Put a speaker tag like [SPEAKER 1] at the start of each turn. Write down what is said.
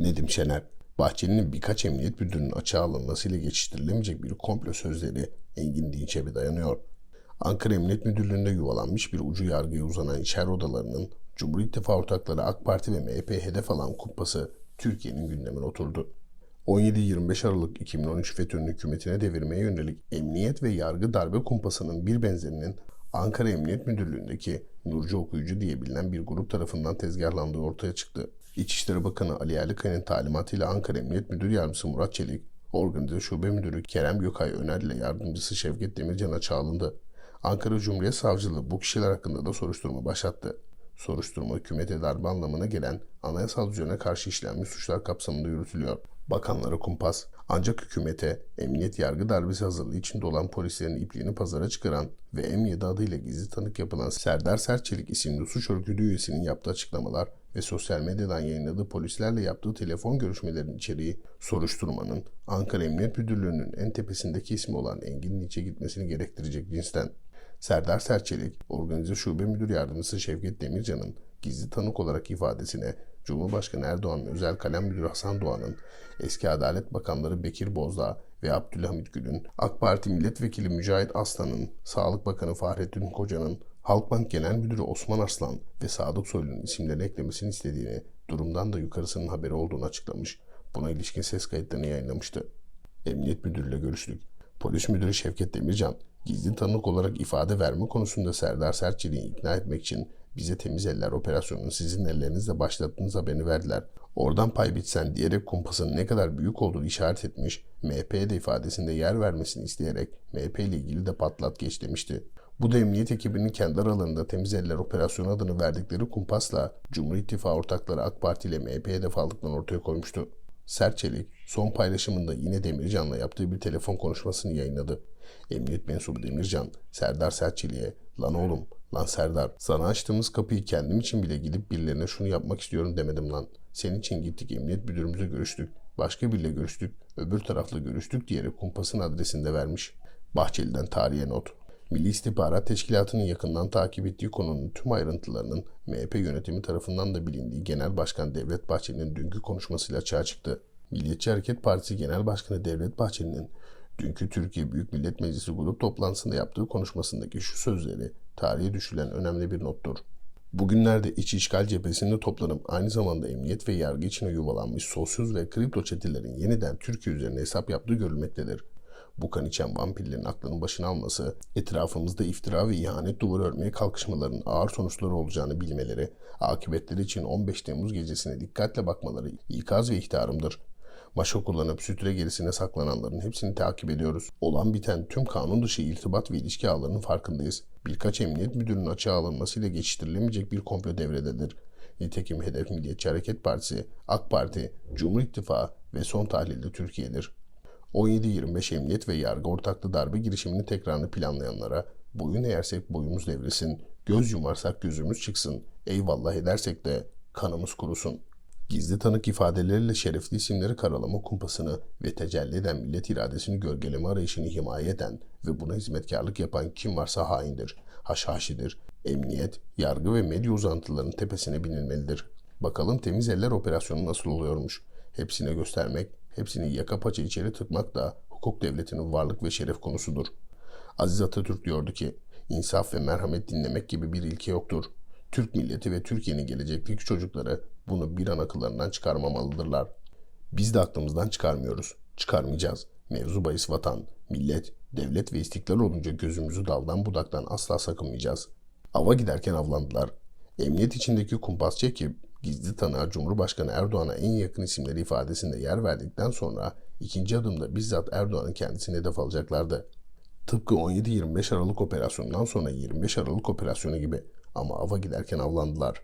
[SPEAKER 1] Nedim Şener, Bahçeli'nin birkaç emniyet müdürünün açığa alınmasıyla geçiştirilemeyecek bir komplo sözleri Engin Dinç'e dayanıyor. Ankara Emniyet Müdürlüğü'nde yuvalanmış bir ucu yargıya uzanan içeri odalarının Cumhur İttifakı ortakları AK Parti ve MHP hedef alan kumpası Türkiye'nin gündemine oturdu. 17-25 Aralık 2013 FETÖ'nün hükümetine devirmeye yönelik emniyet ve yargı darbe kumpasının bir benzerinin Ankara Emniyet Müdürlüğü'ndeki Nurcu Okuyucu diye bilinen bir grup tarafından tezgahlandığı ortaya çıktı. İçişleri Bakanı Ali Yerlikaya'nın talimatıyla Ankara Emniyet Müdür Yardımcısı Murat Çelik, Organize Şube Müdürü Kerem Gökay Öner ile yardımcısı Şevket Demircan'a çağrıldı. Ankara Cumhuriyet Savcılığı bu kişiler hakkında da soruşturma başlattı. Soruşturma hükümete darbe anlamına gelen anayasal düzene karşı işlenmiş suçlar kapsamında yürütülüyor. Bakanlara kumpas ancak hükümete emniyet yargı darbesi hazırlığı içinde olan polislerin ipliğini pazara çıkaran ve M7 adıyla gizli tanık yapılan Serdar Serçelik isimli suç örgütü üyesinin yaptığı açıklamalar ve sosyal medyadan yayınladığı polislerle yaptığı telefon görüşmelerinin içeriği soruşturmanın Ankara Emniyet Müdürlüğü'nün en tepesindeki ismi olan Engin Liç'e gitmesini gerektirecek cinsten. Serdar Serçelik, Organize Şube Müdür Yardımcısı Şevket Demircan'ın gizli tanık olarak ifadesine Cumhurbaşkanı Erdoğan'ın özel kalem müdürü Hasan Doğan'ın, eski Adalet Bakanları Bekir Bozdağ ve Abdülhamit Gül'ün, AK Parti Milletvekili Mücahit Aslan'ın, Sağlık Bakanı Fahrettin Koca'nın, Halkbank Genel Müdürü Osman Arslan ve Sadık Soylu'nun isimlerini eklemesini istediğini, durumdan da yukarısının haberi olduğunu açıklamış. Buna ilişkin ses kayıtlarını yayınlamıştı. Emniyet Müdürü'yle görüştük. Polis Müdürü Şevket Demircan, gizli tanık olarak ifade verme konusunda Serdar Sertçeli'yi ikna etmek için bize temiz eller operasyonunu sizin ellerinizle başlattığınız haberini verdiler. Oradan pay bitsen diyerek kumpasın ne kadar büyük olduğunu işaret etmiş, MHP'ye de ifadesinde yer vermesini isteyerek MHP ile ilgili de patlat geç demişti. Bu da emniyet ekibinin kendi aralarında temiz eller operasyonu adını verdikleri kumpasla Cumhur İttifakı ortakları AK Parti ile MHP'ye hedef aldıklarını ortaya koymuştu. Serçelik son paylaşımında yine Demircan'la yaptığı bir telefon konuşmasını yayınladı. Emniyet mensubu Demircan, Serdar Serçelik'e ''Lan oğlum, lan Serdar, sana açtığımız kapıyı kendim için bile gidip birilerine şunu yapmak istiyorum demedim lan. Senin için gittik emniyet müdürümüze görüştük, başka biriyle görüştük, öbür tarafla görüştük diyerek kumpasın adresinde vermiş. Bahçeli'den tarihe not. Milli İstihbarat Teşkilatı'nın yakından takip ettiği konunun tüm ayrıntılarının MHP yönetimi tarafından da bilindiği Genel Başkan Devlet Bahçeli'nin dünkü konuşmasıyla açığa çıktı. Milliyetçi Hareket Partisi Genel Başkanı Devlet Bahçeli'nin dünkü Türkiye Büyük Millet Meclisi grup toplantısında yaptığı konuşmasındaki şu sözleri tarihe düşülen önemli bir nottur. Bugünlerde iç işgal cephesinde toplanıp aynı zamanda emniyet ve yargı içine yuvalanmış sosyuz ve kripto çetelerin yeniden Türkiye üzerine hesap yaptığı görülmektedir. Bu kan içen vampirlerin aklının başına alması, etrafımızda iftira ve ihanet duvarı örmeye kalkışmaların ağır sonuçları olacağını bilmeleri, akıbetleri için 15 Temmuz gecesine dikkatle bakmaları ikaz ve ihtarımdır. Maşa kullanıp sütre gerisine saklananların hepsini takip ediyoruz. Olan biten tüm kanun dışı irtibat ve ilişki ağlarının farkındayız. Birkaç emniyet müdürünün açığa alınmasıyla geçiştirilemeyecek bir komplo devrededir. Nitekim hedef Milliyetçi Hareket Partisi, AK Parti, Cumhur İttifakı ve son tahlilde Türkiye'dir. 17-25 emniyet ve yargı ortaklı darbe girişiminin tekrarını planlayanlara boyun eğersek boyumuz devrilsin, göz yumarsak gözümüz çıksın, eyvallah edersek de kanımız kurusun. Gizli tanık ifadeleriyle şerefli isimleri karalama kumpasını ve tecelli eden millet iradesini gölgeleme arayışını himaye eden ve buna hizmetkarlık yapan kim varsa haindir, haşhaşidir. Emniyet, yargı ve medya uzantılarının tepesine binilmelidir. Bakalım temiz eller operasyonu nasıl oluyormuş. Hepsine göstermek, hepsini yaka paça içeri tıkmak da hukuk devletinin varlık ve şeref konusudur. Aziz Atatürk diyordu ki, insaf ve merhamet dinlemek gibi bir ilke yoktur. Türk milleti ve Türkiye'nin gelecekteki çocukları bunu bir an akıllarından çıkarmamalıdırlar. Biz de aklımızdan çıkarmıyoruz. Çıkarmayacağız. Mevzu bahis vatan, millet, devlet ve istiklal olunca gözümüzü daldan budaktan asla sakınmayacağız. Ava giderken avlandılar. Emniyet içindeki kumpasçı ekip gizli tanığa Cumhurbaşkanı Erdoğan'a en yakın isimleri ifadesinde yer verdikten sonra ikinci adımda bizzat Erdoğan'ın kendisini hedef alacaklardı. Tıpkı 17-25 Aralık operasyonundan sonra 25 Aralık operasyonu gibi ama ava giderken avlandılar.